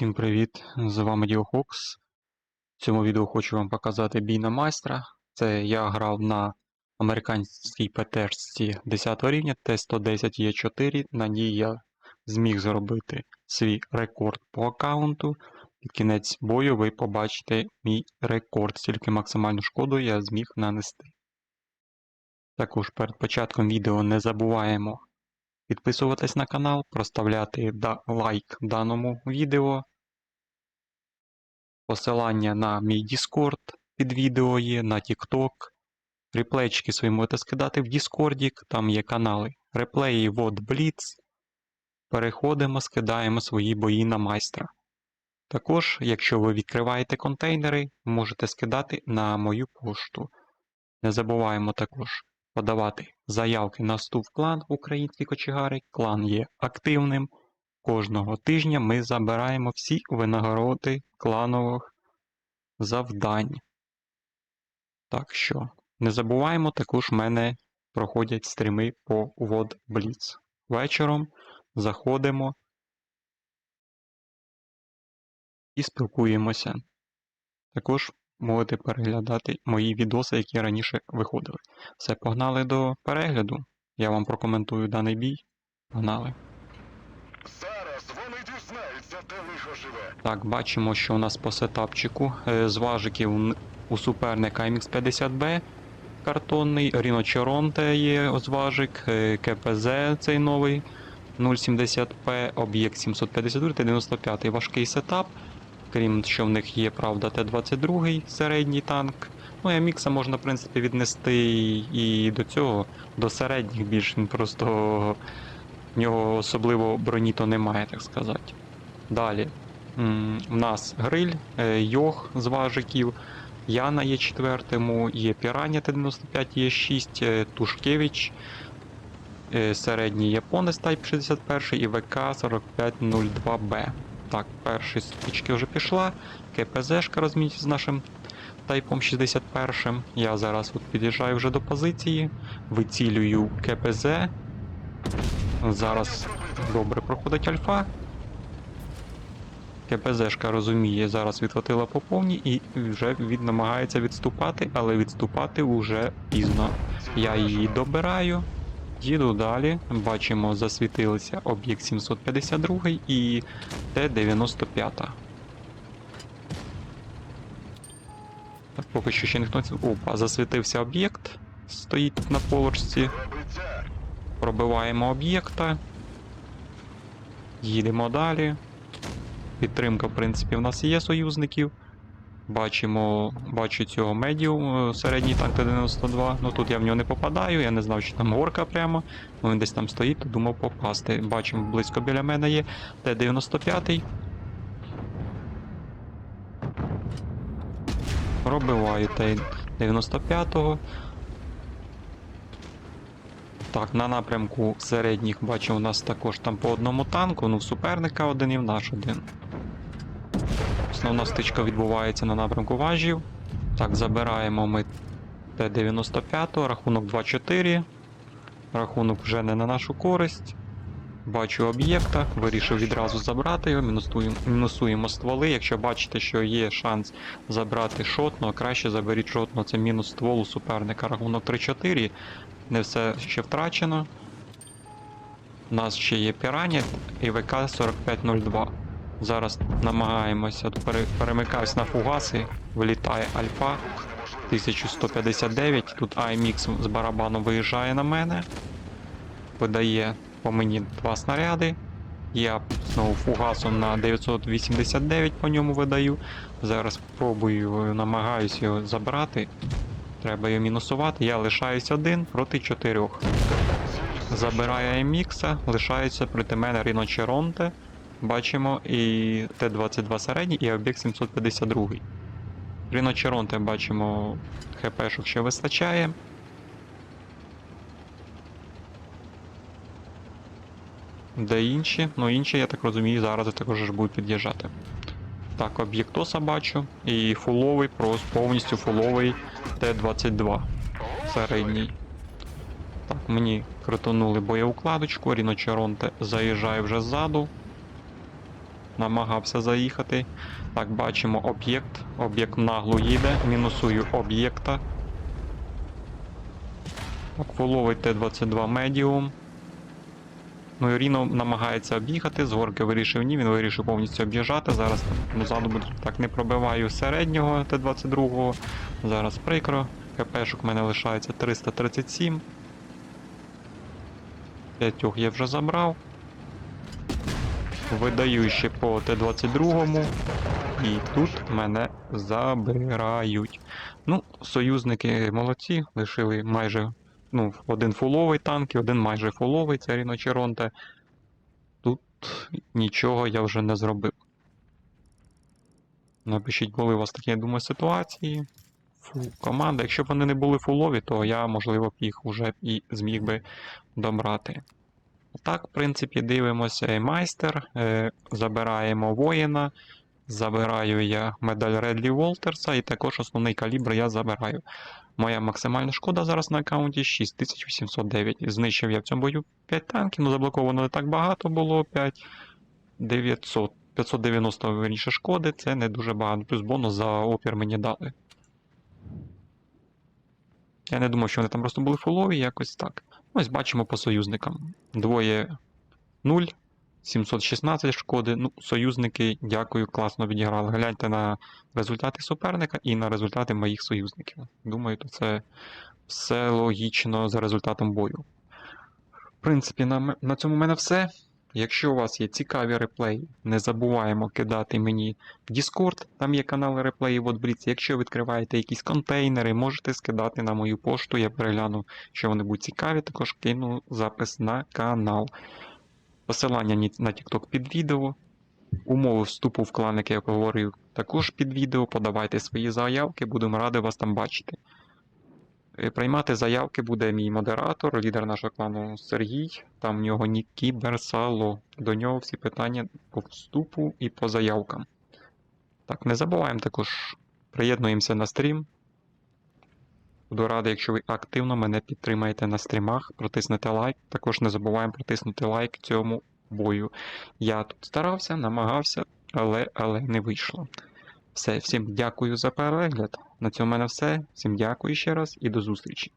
Всім привіт! З вами Діохокс. В цьому відео хочу вам показати бій на майстра. Це я грав на американській ПТшці 10 рівня Т110Е4. На ній я зміг зробити свій рекорд по аккаунту. Під кінець бою ви побачите мій рекорд, стільки максимальну шкоду я зміг нанести. Також перед початком відео не забуваємо підписуватись на канал, проставляти лайк даному відео. Посилання на мій Discord під відео є, на TikTok. Реплейчики свої можете скидати в Discord, там є канали. Реплеї вод Blitz. Переходимо, скидаємо свої бої на майстра. Також, якщо ви відкриваєте контейнери, можете скидати на мою пошту. Не забуваємо також подавати заявки на вступ в клан Українські кочегари. Клан є активним. Кожного тижня ми забираємо всі винагороди кланових завдань. Так що, не забуваємо, також в мене проходять стріми по Blitz. Вечором заходимо і спілкуємося. Також можете переглядати мої відоси, які раніше виходили. Все, погнали до перегляду. Я вам прокоментую даний бій. Погнали. Так, бачимо, що у нас по сетапчику е, з важиків у суперника MX50B картонний, Cheronte є зважик, е, КПЗ цей новий 070P, об'єкт 752 та 95 важкий сетап. Крім що в них є, правда, Т-22 середній танк. Ну, і MX можна, в принципі, віднести і до цього, до середніх більш він просто в нього особливо броні то немає, так сказати. Далі. В нас гриль, е, Йох з важиків, Яна є четвертому, є Піранія Т-95, є 6, е, Тушкевич, е, середній японець Type 61 і ВК-4502Б. Так, перші стрічки вже пішла. КПЗшка розміть з нашим тайпом 61. Я зараз от під'їжджаю вже до позиції, вицілюю КПЗ. Зараз добре проходить альфа. КПЗшка розуміє, зараз відхватила по повній і вже від, намагається відступати, але відступати вже пізно. Я її добираю, їду далі. Бачимо, засвітилися об'єкт 752 і Т-95. Поки що ще ніхто. Опа, засвітився об'єкт. Стоїть на полочці. Пробиваємо об'єкта. Їдемо далі. Підтримка, в принципі, в нас є союзників. Бачимо, бачу цього медіум, е, середній танк Т-92. Ну тут я в нього не попадаю, я не знав, що там горка прямо. Він десь там стоїть, то думав попасти. Бачимо, близько біля мене є Т-95. Пробиваю Т-95. Так, на напрямку середніх бачу, у нас також там по одному танку, ну суперника один і в наш один. Основна стичка відбувається на напрямку важів. Так, забираємо ми Т-95, рахунок 2-4. Рахунок вже не на нашу користь. Бачу об'єкта, вирішив відразу забрати його, мінусуємо, мінусуємо стволи. Якщо бачите, що є шанс забрати шотно, краще заберіть шотно, це мінус ствол у суперника. Рахунок 3-4. Не все ще втрачено. У нас ще є Пірані і ВК-4502. Зараз намагаємося, пере- перемикаюсь на фугаси, вилітає Альфа 1159. Тут AMX з барабану виїжджає на мене, видає по мені два снаряди. Я знову фугасом на 989 по ньому видаю. Зараз спробую, намагаюся його забрати. Треба його мінусувати. Я лишаюсь один проти чотирьох. Забирає MX, лишається проти мене Ріно Черонте. Бачимо і Т-22 середній, і об'єкт 752. Ріно Черонте бачимо, ХПшок ще вистачає. Де інші? Ну інші, я так розумію, зараз також будуть під'їжджати. Так, об'єктоса бачу. І фуловий, просто повністю фуловий Т-22 середній. Так, мені крутонули боєукладочку, Ріно Черонте заїжджає вже ззаду. Намагався заїхати. Так, бачимо об'єкт. Об'єкт нагло їде. Мінусую об'єкта. Так, фуловий Т-22 медіум. Ну і Ріно намагається об'їхати, з горки вирішив ні, він вирішив повністю об'їжджати. Зараз позаду так не пробиваю середнього Т-22. Зараз прикро. КПшок в мене лишається 337. П'ятьох я вже забрав. Видаю ще по Т-22. І тут мене забирають. Ну, союзники молодці, лишили майже ну, один фуловий танк і один майже фуловий, це Ріно Черонте. Тут нічого я вже не зробив. Напишіть, були у вас такі, я думаю, ситуації. Фу, команда. Якщо б вони не були фулові, то я, можливо, б їх вже і зміг би добрати. Так, в принципі, дивимося майстер. Е, забираємо воїна. Забираю я медаль Редлі Волтерса і також основний калібр я забираю. Моя максимальна шкода зараз на аккаунті 6809. Знищив я в цьому бою 5 танків, ну заблоковано не так багато було 5. 900. 590 верніше шкоди, це не дуже багато. Плюс бонус за опір мені дали. Я не думав, що вони там просто були фулові, якось так. Ось бачимо по союзникам. Двоє 0, 716 шкоди. Ну, союзники, дякую, класно відіграли. Гляньте на результати суперника і на результати моїх союзників. Думаю, то це все логічно за результатом бою. В принципі, на, на цьому в мене все. Якщо у вас є цікаві реплеї, не забуваємо кидати мені в Discord, там є канал реплеїв от Бліц. Якщо відкриваєте якісь контейнери, можете скидати на мою пошту, я перегляну, що вони будуть цікаві, також кину запис на канал. Посилання на TikTok під відео. Умови вступу в клан, як я говорив, також під відео. Подавайте свої заявки, будемо раді вас там бачити. Е, Приймати заявки буде мій модератор, лідер нашого клану Сергій. Там в нього нік Кіберсало. До нього всі питання по вступу і по заявкам. Так, не забуваємо також, приєднуємося на стрім. Буду радий, якщо ви активно мене підтримаєте на стрімах, протиснете лайк. Також не забуваємо протиснути лайк цьому бою. Я тут старався, намагався, але, але не вийшло. Все, всім дякую за перегляд. На цьому в мене все. Всім дякую ще раз і до зустрічі.